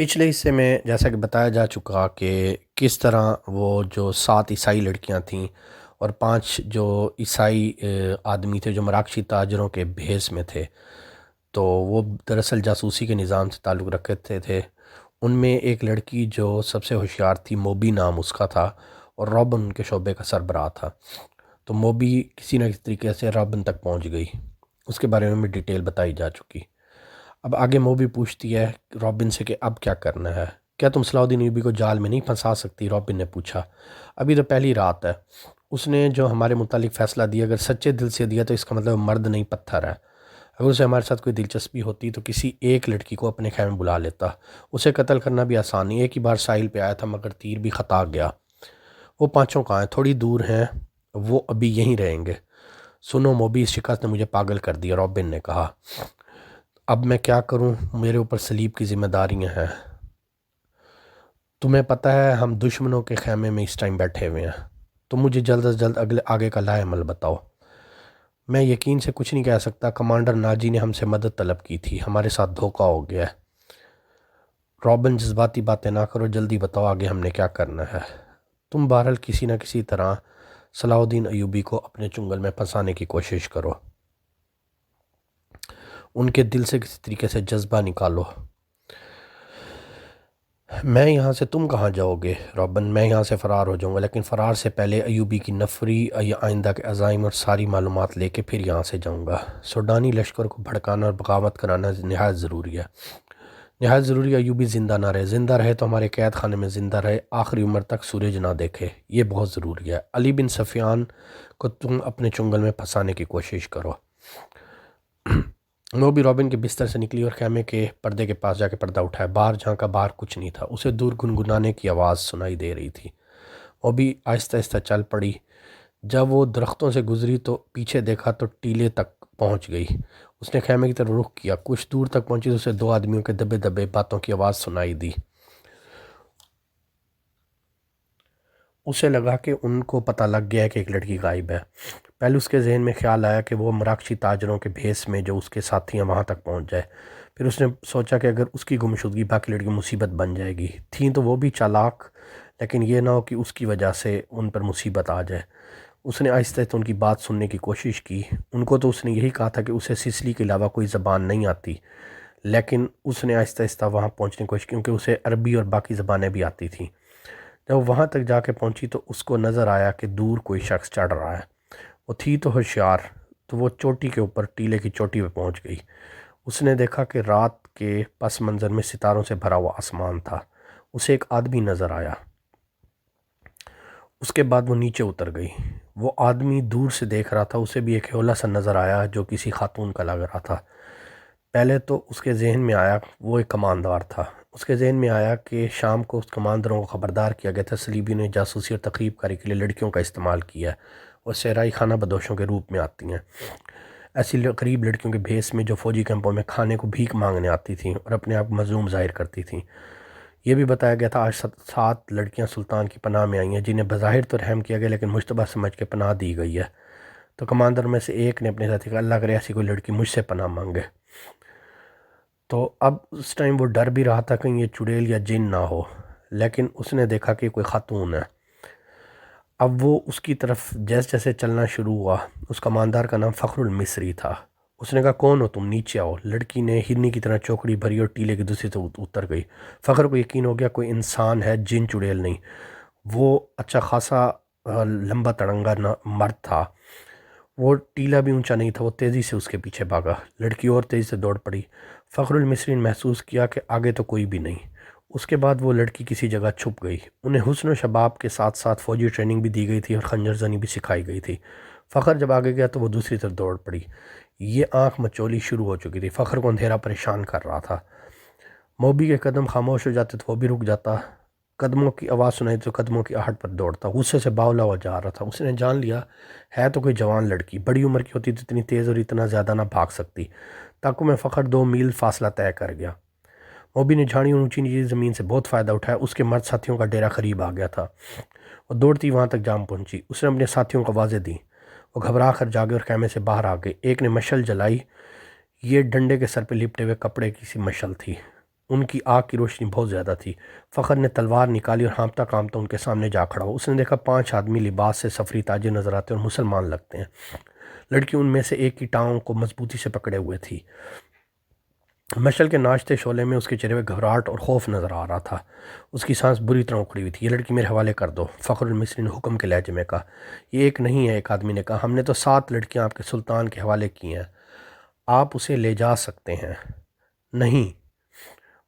پچھلے حصے میں جیسا کہ بتایا جا چکا کہ کس طرح وہ جو سات عیسائی لڑکیاں تھیں اور پانچ جو عیسائی آدمی تھے جو مراکشی تاجروں کے بھیس میں تھے، تو وہ دراصل جاسوسی کے نظام سے تعلق رکھتے تھے۔ ان میں ایک لڑکی جو سب سے ہوشیار تھی، موبی نام اس کا تھا اور رابن ان کے شعبے کا سربراہ تھا۔ تو موبی کسی نہ کسی طریقے سے رابن تک پہنچ گئی۔ اس کے بارے میں ڈیٹیل بتائی جا چکی۔ اب آگے موبی پوچھتی ہے رابن سے کہ اب کیا کرنا ہے۔ کیا تم صلاح الدین ایوبی کو جال میں نہیں پھنسا سکتی؟ رابن نے پوچھا۔ ابھی تو پہلی رات ہے۔ اس نے جو ہمارے متعلق فیصلہ دیا، اگر سچے دل سے دیا تو اس کا مطلب مرد نہیں پتھر ہے۔ اگر اسے ہمارے ساتھ کوئی دلچسپی ہوتی تو کسی ایک لڑکی کو اپنے خیر میں بلا لیتا۔ اسے قتل کرنا بھی آسان نہیں، ایک ہی بار ساحل پہ آیا تھا مگر تیر بھی خطا گیا۔ وہ پانچوں کہاں ہیں؟ تھوڑی دور ہیں۔ وہ ابھی یہیں رہیں گے۔ سنو موبی، اس شکست نے مجھے پاگل کر دیا، رابن نے کہا۔ اب میں کیا کروں؟ میرے اوپر سلیب کی ذمہ داریاں ہیں۔ تمہیں پتہ ہے ہم دشمنوں کے خیمے میں اس ٹائم بیٹھے ہوئے ہیں۔ تو مجھے جلد از جلد اگلے آگے کا لائے عمل بتاؤ۔ میں یقین سے کچھ نہیں کہہ سکتا، کمانڈر ناجی نے ہم سے مدد طلب کی تھی۔ ہمارے ساتھ دھوکہ ہو گیا ہے۔ رابن، جذباتی باتیں نہ کرو، جلدی بتاؤ آگے ہم نے کیا کرنا ہے۔ تم بہرحال کسی نہ کسی طرح صلاح الدین ایوبی کو اپنے چنگل میں پھنسانے کی کوشش کرو۔ ان کے دل سے کسی طریقے سے جذبہ نکالو۔ میں یہاں سے تم کہاں جاؤ گے روبن میں یہاں سے فرار ہو جاؤں گا، لیکن فرار سے پہلے ایوبی کی نفری یا آئندہ کے عزائم اور ساری معلومات لے کے پھر یہاں سے جاؤں گا۔ سوڈانی لشکر کو بھڑکانا اور بغاوت کرانا نہایت ضروری ہے۔ نہایت ضروری ہے ایوبی زندہ نہ رہے۔ زندہ رہے تو ہمارے قید خانے میں زندہ رہے، آخری عمر تک سورج نہ دیکھے۔ یہ بہت ضروری ہے۔ علی بن سفیان کو تم اپنے چنگل میں پھنسانے کی کوشش کرو۔ نوبی رابن کے بستر سے نکلی اور خیمے کے پردے کے پاس جا کے پردہ اٹھایا۔ باہر جہاں کا باہر کچھ نہیں تھا، اسے دور گنگنانے کی آواز سنائی دے رہی تھی۔ وہ بھی آہستہ آہستہ چل پڑی۔ جب وہ درختوں سے گزری تو پیچھے دیکھا تو ٹیلے تک پہنچ گئی۔ اس نے خیمے کی طرف رخ کیا۔ کچھ دور تک پہنچی تو اسے دو آدمیوں کے دبے دبے باتوں کی آواز سنائی دی۔ اسے لگا کہ ان کو پتہ لگ گیا ہے کہ ایک لڑکی غائب ہے۔ پہلے اس کے ذہن میں خیال آیا کہ وہ مراکشی تاجروں کے بھیس میں جو اس کے ساتھی ہیں وہاں تک پہنچ جائے۔ پھر اس نے سوچا کہ اگر اس کی گمشدگی باقی لڑکی مصیبت بن جائے گی، تھیں تو وہ بھی چالاک، لیکن یہ نہ ہو کہ اس کی وجہ سے ان پر مصیبت آ جائے۔ اس نے آہستہ آہستہ ان کی بات سننے کی کوشش کی۔ ان کو تو اس نے یہی کہا تھا کہ اسے سسلی کے علاوہ کوئی زبان نہیں آتی، لیکن اس نے آہستہ آہستہ وہاں پہنچنے کی کوشش کی، کیونکہ اسے عربی اور باقی زبانیں بھی آتی تھیں۔ جب وہاں تک جا کے پہنچی تو اس کو نظر آیا کہ دور کوئی شخص چڑھ رہا ہے۔ وہ تھی تو ہوشیار، تو وہ چوٹی کے اوپر ٹیلے کی چوٹی پہ پہنچ گئی۔ اس نے دیکھا کہ رات کے پس منظر میں ستاروں سے بھرا ہوا آسمان تھا۔ اسے ایک آدمی نظر آیا۔ اس کے بعد وہ نیچے اتر گئی۔ وہ آدمی دور سے دیکھ رہا تھا، اسے بھی ایک حولہ سا نظر آیا جو کسی خاتون کا لگ رہا تھا۔ پہلے تو اس کے ذہن میں آیا وہ ایک کماندار تھا۔ اس کے ذہن میں آیا کہ شام کو اس کماندروں کو خبردار کیا گیا تھا۔ سلیبی نے جاسوسی اور تقریب کاری کے لیے لڑکیوں کا استعمال کیا۔ اور سہرائی خانہ بدوشوں کے روپ میں آتی ہیں۔ ایسی قریب لڑکیوں کے بھیس میں جو فوجی کیمپوں میں کھانے کو بھیک مانگنے آتی تھیں اور اپنے آپ مظلوم ظاہر کرتی تھیں۔ یہ بھی بتایا گیا تھا آج سات لڑکیاں سلطان کی پناہ میں آئی ہیں، جنہیں بظاہر تو رحم کیا گیا لیکن مشتبہ سمجھ کے پناہ دی گئی ہے۔ تو کماندر میں سے ایک نے اپنے ساتھی کہا اللہ کرے ایسی کوئی لڑکی مجھ سے پناہ مانگے۔ تو اب اس ٹائم وہ ڈر بھی رہا تھا کہ یہ چڑیل یا جن نہ ہو، لیکن اس نے دیکھا کہ کوئی خاتون ہے۔ اب وہ اس کی طرف جیسے جیسے چلنا شروع ہوا۔ اس کماندار کا نام فخر المصری تھا۔ اس نے کہا، کون ہو تم؟ نیچے آؤ۔ لڑکی نے ہرنی کی طرح چوکڑی بھری اور ٹیلے کی دوسری سے اتر گئی۔ فخر کو یقین ہو گیا، کوئی انسان ہے، جن چڑیل نہیں۔ وہ اچھا خاصا لمبا تڑنگا مرد تھا۔ وہ ٹیلا بھی اونچا نہیں تھا، وہ تیزی سے اس کے پیچھے بھاگا۔ لڑکی اور تیزی سے دوڑ پڑی۔ فخر المصری نے محسوس کیا کہ آگے تو کوئی بھی نہیں۔ اس کے بعد وہ لڑکی کسی جگہ چھپ گئی۔ انہیں حسن و شباب کے ساتھ ساتھ فوجی ٹریننگ بھی دی گئی تھی اور خنجر زنی بھی سکھائی گئی تھی۔ فخر جب آگے گیا تو وہ دوسری طرف دوڑ پڑی۔ یہ آنکھ مچولی شروع ہو چکی تھی۔ فخر کو اندھیرا پریشان کر رہا تھا۔ موبی کے قدم خاموش ہو جاتے تو وہ بھی رک جاتا۔ قدموں کی آواز سنائی تو قدموں کی آہٹ پر دوڑتا۔ غصے سے باولا ہوا جا رہا تھا۔ اس نے جان لیا، ہے تو کوئی جوان لڑکی۔ بڑی عمر کی ہوتی تو اتنی تیز اور اتنا زیادہ نہ بھاگ سکتی۔ تاکہ میں فخر دو میل فاصلہ طے کر گیا۔ موبی نے جھاڑی اور اونچی نیچی زمین سے بہت فائدہ اٹھایا۔ اس کے مرد ساتھیوں کا ڈیرا قریب آ گیا تھا۔ وہ دوڑتی وہاں تک جام پہنچی۔ اس نے اپنے ساتھیوں کو واضح دی۔ وہ گھبرا کر جاگے اور خیمے سے باہر آ گئے۔ ایک نے مشل جلائی۔ یہ ڈنڈے کے سر پہ لپٹے ہوئے کپڑے کی سی مشل تھی۔ ان کی آگ کی روشنی بہت زیادہ تھی۔ فخر نے تلوار نکالی اور ہانپتا کامتا ان کے سامنے جا کھڑا ہو اس نے دیکھا پانچ آدمی لباس سے سفری تاجر نظر آتے اور مسلمان لگتے ہیں۔ لڑکی ان میں سے ایک کی ٹانگوں کو مضبوطی سے پکڑے ہوئے تھی۔ مشل کے ناشتے شعلے میں اس کے چہرے پہ گھبراہٹ اور خوف نظر آ رہا تھا۔ اس کی سانس بری طرح اکھڑی ہوئی تھی۔ یہ لڑکی میرے حوالے کر دو، فخر المصری نے حکم کے لہجے میں کہا۔ یہ ایک نہیں ہے، ایک آدمی نے کہا۔ ہم نے تو سات لڑکیاں آپ کے سلطان کے حوالے کی ہیں۔ آپ اسے لے جا سکتے ہیں۔ نہیں۔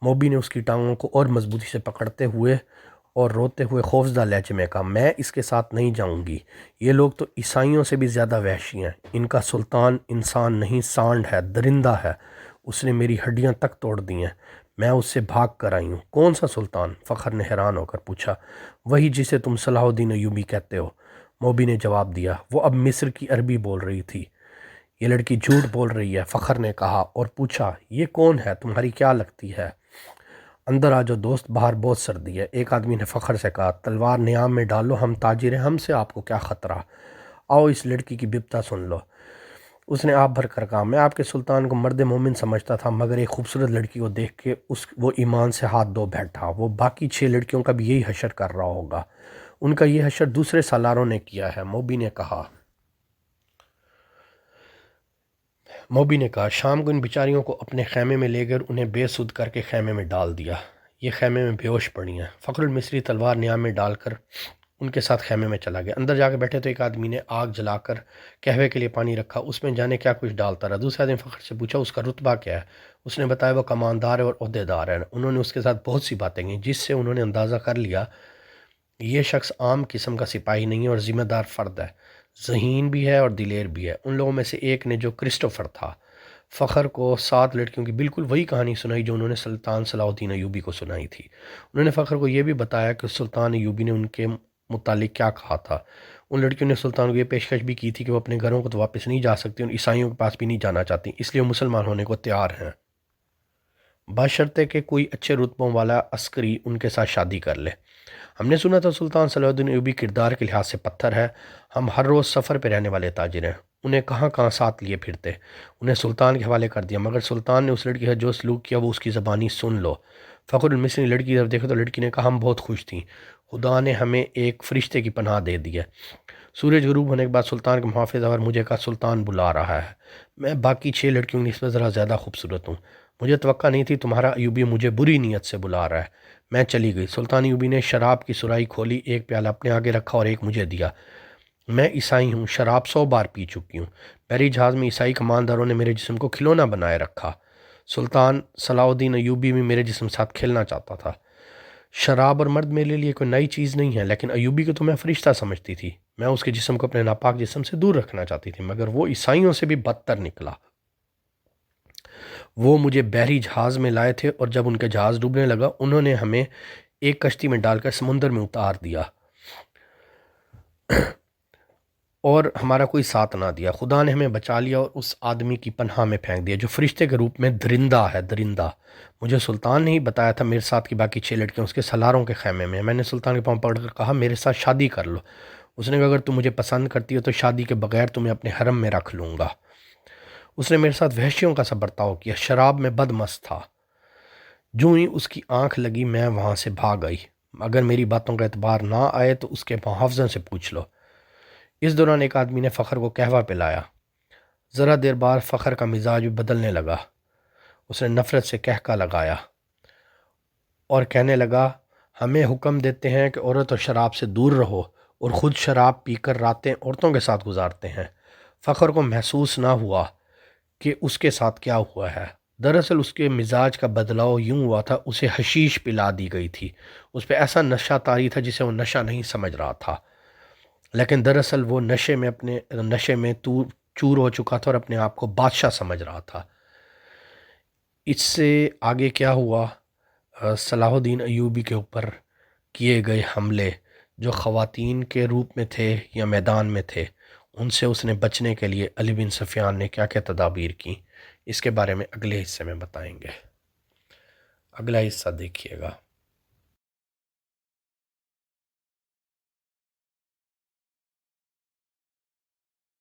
موبی نے اس کی ٹانگوں کو اور مضبوطی سے پکڑتے ہوئے اور روتے ہوئے خوفزدہ لہجے میں کہا، میں اس کے ساتھ نہیں جاؤں گی۔ یہ لوگ تو عیسائیوں سے بھی زیادہ وحشی ہیں۔ ان کا سلطان انسان نہیں، سانڈ ہے، درندہ ہے۔ اس نے میری ہڈیاں تک توڑ دی ہیں۔ میں اس سے بھاگ کر آئی ہوں۔ کون سا سلطان؟ فخر نے حیران ہو کر پوچھا۔ وہی جسے تم صلاح الدین ایوبی کہتے ہو۔ موبی نے جواب دیا۔ وہ اب مصر کی عربی بول رہی تھی۔ یہ لڑکی جھوٹ بول رہی ہے، فخر نے کہا اور پوچھا، یہ کون ہے؟ تمہاری کیا لگتی ہے؟ اندر آ جو دوست، باہر بہت سردی ہے۔ ایک آدمی نے فخر سے کہا، تلوار نیام میں ڈالو، ہم تاجر ہیں، ہم سے آپ کو کیا خطرہ؟ آؤ اس لڑکی کی بپتا سن لو۔ اس نے آپ بھر کر کہا، میں آپ کے سلطان کو مرد مومن سمجھتا تھا، مگر ایک خوبصورت لڑکی کو دیکھ کے اس، وہ ایمان سے ہاتھ دو بیٹھا۔ وہ باقی چھ لڑکیوں کا بھی یہی حشر کر رہا ہوگا۔ ان کا یہ حشر دوسرے سالاروں نے کیا ہے۔ موبی نے کہا، موبی نے کہا، شام کو ان بیچاریوں کو اپنے خیمے میں لے کر انہیں بے سود کر کے خیمے میں ڈال دیا۔ یہ خیمے میں بیوش پڑی ہیں۔ فخر المصری تلوار نیام میں ڈال کر ان کے ساتھ خیمے میں چلا گیا۔ اندر جا کے بیٹھے تو ایک آدمی نے آگ جلا کر قہوے کے لیے پانی رکھا۔ اس میں جانے کیا کچھ ڈالتا رہا۔ دوسرے آدمی فخر سے پوچھا، اس کا رتبہ کیا ہے؟ اس نے بتایا، وہ کماندار ہے اور عہدے دار ہے انہوں نے اس کے ساتھ بہت سی باتیں گئیں جس سے انہوں نے اندازہ کر لیا، یہ شخص عام قسم کا سپاہی نہیں ہے اور ذمہ دار فرد ہے۔ ذہین بھی ہے اور دلیر بھی ہے۔ ان لوگوں میں سے ایک نے جو کرسٹوفر تھا۔ فخر کو سات لڑکیوں کی بالکل وہی کہانی سنائی جو انہوں نے سلطان صلاح الدین ایوبی کو سنائی تھی۔ انہوں نے فخر کو یہ بھی بتایا کہ سلطان ایوبی نے ان کے متعلق کیا کہا تھا۔ ان لڑکیوں نے سلطان کو یہ پیشکش بھی کی تھی کہ وہ اپنے گھروں کو تو واپس نہیں جا سکتی ان عیسائیوں کے پاس بھی نہیں جانا چاہتی، اس لیے وہ مسلمان ہونے کو تیار ہیں۔ باشرطے کہ کوئی اچھے رتبوں والا عسکری ان کے ساتھ شادی کر لے۔ ہم نے سنا تھا سلطان صلی اللہ علیہ کردار کے لحاظ سے پتھر ہے۔ ہم ہر روز سفر پہ رہنے والے تاجر ہیں۔ انہیں کہاں کہاں ساتھ لیے پھرتے؟ انہیں سلطان کے حوالے کر دیا، مگر سلطان نے اس لڑکی کا جو سلوک کیا وہ اس کی زبانی سن لو۔ فخر المصری لڑکی کی طرف دیکھا تو لڑکی نے کہا ہم بہت خوش تھیں۔ خدا نے ہمیں ایک فرشتے کی پناہ دے دیا سورج غروب ہونے کے بعد سلطان کے محافظ اور مجھے کا سلطان بلا رہا ہے۔ میں باقی چھ لڑکیوں کی نسبت ذرا زیادہ خوبصورت ہوں۔ مجھے توقع نہیں تھی تمہارا ایوبی مجھے بری نیت سے بلا رہا ہے۔ میں چلی گئی۔ سلطان ایوبی نے شراب کی سرائی کھولی، ایک پیالہ اپنے آگے رکھا اور ایک مجھے دیا۔ میں عیسائی ہوں، شراب سو بار پی چکی ہوں۔ بحری جہاز میں عیسائی کمانداروں نے میرے جسم کو کھلونا بنائے رکھا۔ سلطان صلاح الدین ایوبی بھی میرے جسم ساتھ کھیلنا چاہتا تھا۔ شراب اور مرد میرے لیے کوئی نئی چیز نہیں ہے، لیکن ایوبی کو تو میں فرشتہ سمجھتی تھی۔ میں اس کے جسم کو اپنے ناپاک جسم سے دور رکھنا چاہتی تھی، مگر وہ عیسائیوں سے بھی بدتر نکلا۔ وہ مجھے بحری جہاز میں لائے تھے اور جب ان کے جہاز ڈوبنے لگا، انہوں نے ہمیں ایک کشتی میں ڈال کر سمندر میں اتار دیا۔ اور ہمارا کوئی ساتھ نہ دیا۔ خدا نے ہمیں بچا لیا اور اس آدمی کی پناہ میں پھینک دیا جو فرشتے کے روپ میں درندہ ہے، درندہ۔ مجھے سلطان نے ہی بتایا تھا میرے ساتھ کی باقی چھ لڑکیاں اس کے سلاروں کے خیمے میں میں نے سلطان کے پاؤں پکڑ کر کہا، میرے ساتھ شادی کر لو۔ اس نے کہا، اگر تم مجھے پسند کرتی ہو تو شادی کے بغیر تمہیں اپنے حرم میں رکھ لوں گا۔ اس نے میرے ساتھ وحشیوں کا سا برتاؤ کیا۔ شراب میں بد مست تھا۔ جو ہی اس کی آنکھ لگی، میں وہاں سے بھاگ آئی۔ اگر میری باتوں کا اعتبار نہ آئے تو اس کے محافظوں سے پوچھ لو۔ اس دوران ایک آدمی نے فخر کو قہوہ پلایا ذرا دیر بعد فخر کا مزاج بھی بدلنے لگا۔ اس نے نفرت سے کہکا لگایا۔ اور کہنے لگا، ہمیں حکم دیتے ہیں کہ عورت اور شراب سے دور رہو اور خود شراب پی کر راتیں عورتوں کے ساتھ گزارتے ہیں۔ فخر کو محسوس نہ ہوا کہ اس کے ساتھ کیا ہوا ہے۔ دراصل اس کے مزاج کا بدلاؤ یوں ہوا تھا، اسے حشیش پلا دی گئی تھی۔ اس پہ ایسا نشہ تاری تھا جسے وہ نشہ نہیں سمجھ رہا تھا۔ لیکن دراصل وہ نشے میں اپنے، نشے میں تو چور ہو چکا تھا اور اپنے آپ کو بادشاہ سمجھ رہا تھا۔ اس سے آگے کیا ہوا؟ صلاح الدین ایوبی کے اوپر کیے گئے حملے، جو خواتین کے روپ میں تھے یا میدان میں تھے، ان سے اس نے بچنے کے لیے علی بن سفیان نے کیا کیا تدابیر کی؟ اس کے بارے میں اگلے حصے میں بتائیں گے۔ اگلا حصہ دیکھیے گا۔